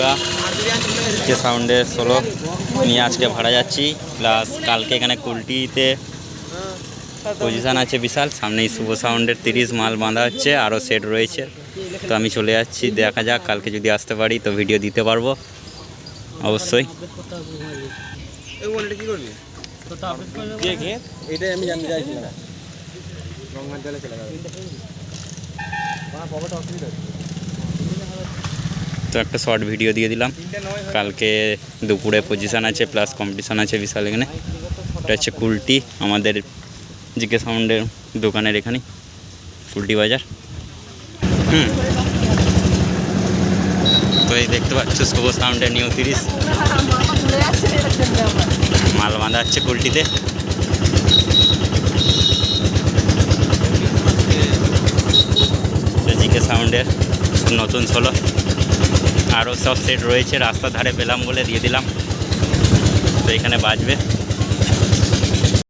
বন্ধুরা কে সাউন্ডে সোলো নিয়ে আজকে ভাড়া যাচ্ছি। প্লাস কালকে এখানে কুলটিতে পজিশান আছে বিশাল, সামনেই শুভ সাউন্ডের তিরিশ মাল বাঁধা হচ্ছে, আরও সেট রয়েছে। তো আমি চলে যাচ্ছি, দেখা যাক, কালকে যদি আসতে পারি তো ভিডিও দিতে পারব। অবশ্যই। আমি তো একটা শর্ট ভিডিও দিয়ে দিলাম। কালকে দুপুরে পজিশান আছে প্লাস কম্পিটিশান আছে বিশাল এখানে। এটা হচ্ছে কুলটি, আমাদের জিকে সাউন্ডের দোকানের এখানে কুলটি বাজার। হুম। তো এই দেখতে পাচ্ছ, শুভ সাউন্ডের নিউ তিরিশ মাল বাঁধা হচ্ছে কুলটিতে জিকে সাউন্ডের নতুন ষোলো। আরও সব সেট রয়েছে রাস্তার ধারে পেলাম বলে দিয়ে দিলাম। তো এখানে বাজবে।